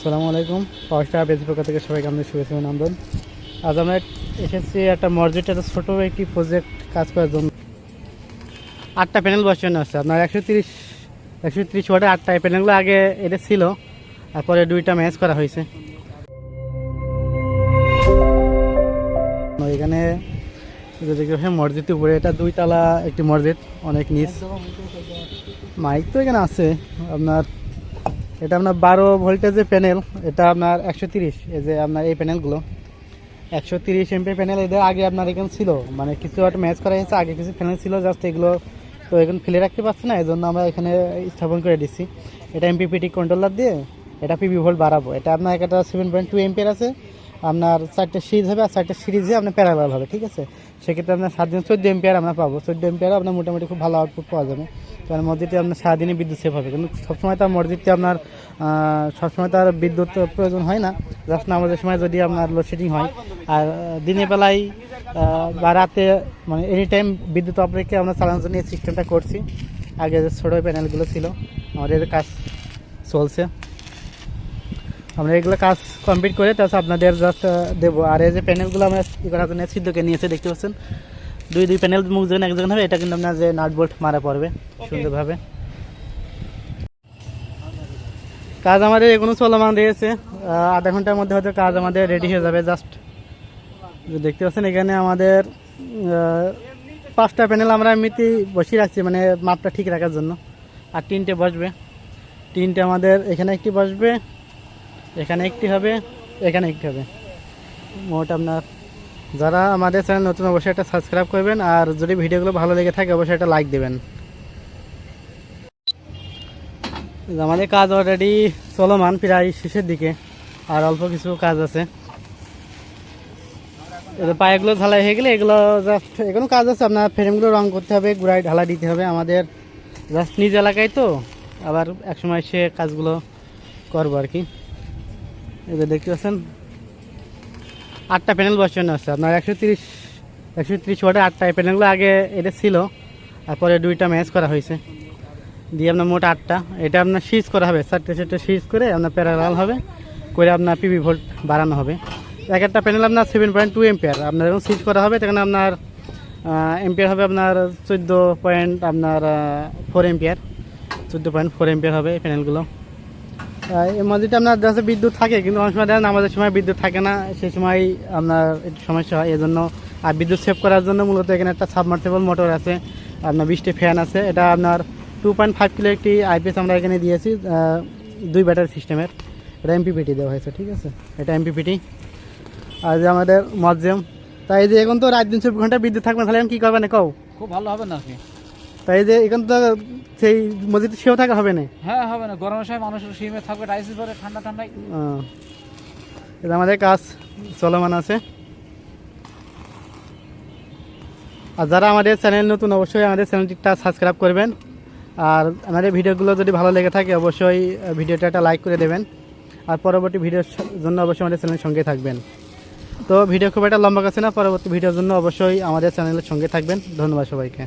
আসসালামু আলাইকুম। পাওয়ার স্টার থেকে সবাইকে আমাদের শুভেচ্ছা অভিনন্দন। আজ আমরা এসেছি একটা মসজিদের ছোটো একটি প্রজেক্ট কাজ করার জন্য। আটটা প্যানেল বসানো আছে। আপনার একশো তিরিশ একশো তিরিশ ওয়াটে আটটা এই প্যানেলগুলো আগে এটা ছিল, তারপরে দুইটা ম্যাচ করা হয়েছে। এখানে মসজিদের উপরে, এটা দুইতলা একটি মসজিদ, অনেক নিচ। মাইক তো এখানে আছে। আপনার এটা আপনার বারো ভোল্টেজের প্যানেল এটা আপনার একশো তিরিশ, এই যে আপনার এই প্যানেলগুলো একশো তিরিশ এমপি প্যানেল এদের আগে আপনার এখানে ছিল মানে কিছু একটা ম্যাচ করা হয়েছে, আগে কিছু প্যানেল ছিল জাস্ট এগুলো তো এখন ফেলে রাখতে পারছি না এই জন্য আমরা এখানে স্থাপন করে দিচ্ছি। এটা এমপিপিটি কন্ট্রোলার দিয়ে, এটা পিবি ভোল্ট বাড়াবো। এটা আপনার একটা সেভেন পয়েন্ট টু এমপির আছে, আপনার চারটে সিরিজ হবে, আর চারটে সিরিজে আপনার প্যারালাল হবে, ঠিক আছে? সেক্ষেত্রে আপনার সাত দিন চোদ্দ এমপিয়ার আমরা পাবো। চোদ্দ এমপিয়ার আপনার মোটামুটি খুব ভালো আউটপুট পাওয়া যাবে। কারণ মসজিদে আপনার সারাদিনই বিদ্যুৎ সেভ হবে। কিন্তু সবসময় তার মসজিদে আপনার সবসময় তার বিদ্যুৎ প্রয়োজন হয় না। জাস্ট নামাজের সময় যদি আপনার লোডশেডিং হয়। আর দিনের বেলায় বা রাতে মানে এনি টাইম বিদ্যুৎ অপারেটকে আমরা চালানোর জন্য এই সিস্টেমটা করছি। আগে যে ছোটো প্যানেলগুলো ছিল, আমাদের কাজ চলছে। আমরা এগুলো কাজ কমপ্লিট করে তারপর আপনাদের জাস্ট দেবো। আর এই যে প্যানেলগুলো আমরা ই করার জন্য সিদ্ধকে নিয়েছে, দেখতে পাচ্ছেন? দুই দুই প্যানেল মুখ যখন এক হবে এটা কিন্তু আপনার যে নাট বোল্ট মারা পড়বে সুন্দরভাবে। কাজ আমাদের এখনও চলমান রয়েছে। আধা ঘণ্টার মধ্যে হয়তো কাজ আমাদের রেডি হয়ে যাবে জাস্ট দেখতে পাচ্ছেন এখানে আমাদের পাঁচটা প্যানেল আমরা এমনিতেই বসিয়ে রাখছি মানে মাপটা ঠিক রাখার জন্য। আর তিনটে বসবে। তিনটে আমাদের এখানে একটি বসবে এখানে একটি হবে এখানে একটি হবে। মোট আপনার যারা আমাদের চ্যানেল নতুন, অবশ্যই একটা সাবস্ক্রাইব করবেন, আর যদি ভিডিওগুলো ভালো লেগে থাকে, অবশ্যই একটা লাইক দেবেন। আমাদের কাজ অলরেডি চলমান, প্রায় শেষের দিকে, আর অল্প কিছু কাজ আছে। পায়েগুলো ঢালাই হয়ে গেলে, এগুলো জাস্ট এখনও কাজ আছে, আপনার ফ্রেমগুলো রং করতে হবে গুড়াই ঢালাই দিতে হবে। আমাদের জাস্ট নিজ এলাকায় তো, আবার একসময় সে কাজগুলো করব আর কি। এবার দেখতে পাচ্ছেন আটটা প্যানেল বসানো আছে। আপনার একশো তিরিশ একশো তিরিশ ওয়াটে আটটা এই প্যানেলগুলো আগে এটা ছিল তারপরে দুইটা ম্যাচ করা হয়েছে। দিয়ে আপনার মোট আটটা। এটা আপনার সিজ করা হবে। চারটে চারটে সিজ করে আপনার প্যারালাল হবে, করে আপনার পিবি ভোল্ট বাড়ানো হবে। এক একটা প্যানেল আপনার সেভেন পয়েন্ট টু এম্পিয়ার আপনার যখন সিজ করা হবে, তখন আপনার এম্পিয়ার হবে আপনার চোদ্দ পয়েন্ট আপনার ফোর এম্পিয়ার চোদ্দ পয়েন্ট ফোর এম্পিয়ার হবে এই প্যানেলগুলো এর মধ্যে আপনার যাচ্ছে বিদ্যুৎ থাকে, কিন্তু অনেক সময় দেখেন আমাদের সময় বিদ্যুৎ থাকে না সেই সময় আপনার একটু সমস্যা হয়, এজন্য, আর বিদ্যুৎ সেভ করার জন্য মূলত এখানে একটা সাবমার্সেবল মোটর আছে, আপনার বৃষ্টি ফ্যান আছে, এটা আপনার টু পয়েন্ট ফাইভ কিলো একটি আইপিএস আমরা এখানে দিয়েছি দুই ব্যাটারি সিস্টেমের এটা এমপিপিটি দেওয়া হয়েছে, ঠিক আছে? এটা এমপিপিটি আর যে আমাদের মজ্জেম তাই যে এখন তো রাত দিন চব্বিশ ঘণ্টা বিদ্যুৎ থাকবে, তাহলে আমি কী করবেন, কও? খুব ভালো হবে নাকি তাই যে এখন তো সেই মসজিদ সেও থাকা হবে না। হ্যাঁ হবে না। গরমের সময় মানুষের শিমে থাকবে টাইসি পরে ঠান্ডা ঠান্ডায় এটা আমাদের কাজ চলমান আছে। আর যারা আমাদের চ্যানেল নতুন অবশ্যই আমাদের চ্যানেলটিটা সাবস্ক্রাইব করবেন। আর আমাদের ভিডিওগুলো যদি ভালো লেগে থাকে অবশ্যই ভিডিওটা একটা লাইক করে দেবেন। আর পরবর্তী ভিডিওর জন্য অবশ্যই আমাদের চ্যানেলের সঙ্গে থাকবেন। তো ভিডিও খুব একটা লম্বা কাছে না পরবর্তী ভিডিওর জন্য অবশ্যই আমাদের চ্যানেলের সঙ্গে থাকবেন। ধন্যবাদ সবাইকে।